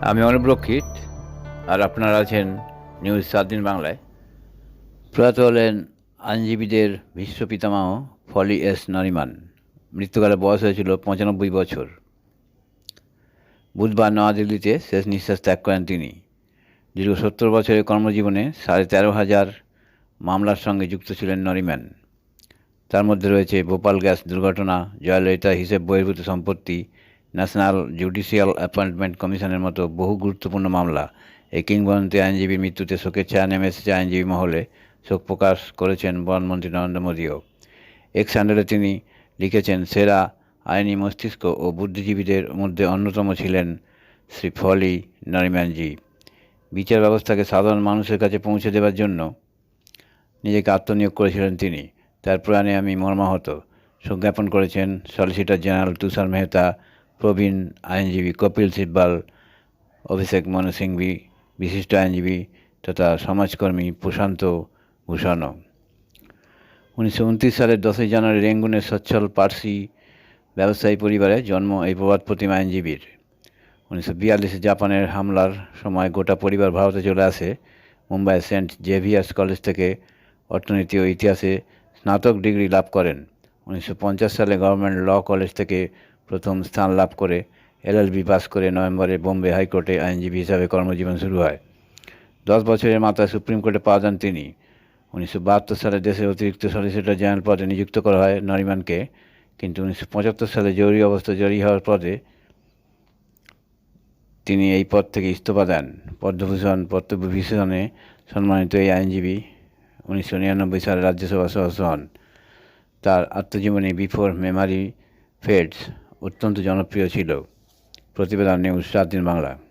আমি অনুপ রক্ষিত আর আপনারা আছেন নিউজ সাত দিন বাংলায়। প্রয়াত হলেন আইনজীবীদের বিশ্ব পিতামহ ফলি এস নরিমান। মৃত্যুকালে বয়স হয়েছিল পঁচানব্বই বছর। বুধবার নয়াদিল্লিতে শেষ নিঃশ্বাস ত্যাগ করেন তিনি। দীর্ঘ সত্তর বছরের কর্মজীবনে সাড়ে তেরো হাজার মামলার সঙ্গে যুক্ত ছিলেন নরিম্যান তার মধ্যে রয়েছে ভোপাল গ্যাস দুর্ঘটনা, জয়ললিতা হিসেব বহির্ভূত সম্পত্তি ন্যাশনাল জুডিশিয়াল অ্যাপয়েন্টমেন্ট কমিশনের মতো বহু গুরুত্বপূর্ণ মামলা। এই কিংবদন্তি আইনজীবীর মৃত্যুতে শোকের ছায়া নেমে এসেছে আইনজীবী মহলে। শোক প্রকাশ করেছেন বনমন্ত্রী নরেন্দ্র মোদীও। এক্স হ্যান্ডেলে তিনি লিখেছেন, সেরা আইনি মস্তিষ্ক ও বুদ্ধিজীবীদের মধ্যে অন্যতম ছিলেন শ্রী ফলি নরিম্যানজি বিচার ব্যবস্থাকে সাধারণ মানুষের কাছে পৌঁছে দেওয়ার জন্য নিজেকে আত্মনিয়োগ করেছিলেন তিনি। তার প্রয়াণে আমি মর্মাহত। শোক জ্ঞাপন করেছেন সলিসিটর জেনারেল তুষার মেহতা প্রবীণ আইনজীবী কপিল সিব্বাল, অভিষেক মনু সিংভি, বিশিষ্ট আইনজীবী তথা সমাজকর্মী প্রশান্ত ভূষণও। উনিশশো সালের দশই জানুয়ারি রেঙ্গুনের সচ্ছল পার্সি ব্যবসায়ী পরিবারে জন্ম এই প্রবাদ প্রতিমা আইনজীবীর। উনিশশো বিয়াল্লিশে জাপানের হামলার সময় গোটা পরিবার ভারতে চলে আসে। মুম্বাই সেন্ট জেভিয়ার্স কলেজ থেকে অর্থনীতি ও ইতিহাসে স্নাতক ডিগ্রি লাভ করেন। উনিশশো পঞ্চাশ সালে গভর্নমেন্ট ল কলেজ থেকে প্রথম স্থান লাভ করে এলএলবি পাস করে নভেম্বরে বোম্বে হাইকোর্টে আইনজীবী হিসাবে কর্মজীবন শুরু হয়। দশ বছরের মাথায় সুপ্রিম কোর্টে পা যান তিনি। উনিশশো বাহাত্তর সালে দেশের অতিরিক্ত সলিসিটর জেনারেল পদে নিযুক্ত করা হয় নরিমানকে। কিন্তু উনিশশো পঁচাত্তর সালে জরুরি অবস্থা জয়ী হওয়ার পদে তিনি এই পদ থেকে ইস্তফা দেন। পদ্মভূষণ, পদ্মবিভূষণে সম্মানিত এই আইনজীবী উনিশশো নিরানব্বই সালে রাজ্যসভা সদস্য হন। তার আত্মজীবনী বিফোর মেমারি ফেডস অত্যন্ত জনপ্রিয় ছিল। প্রতিবেদন নিয়ে সাত দিন বাংলা।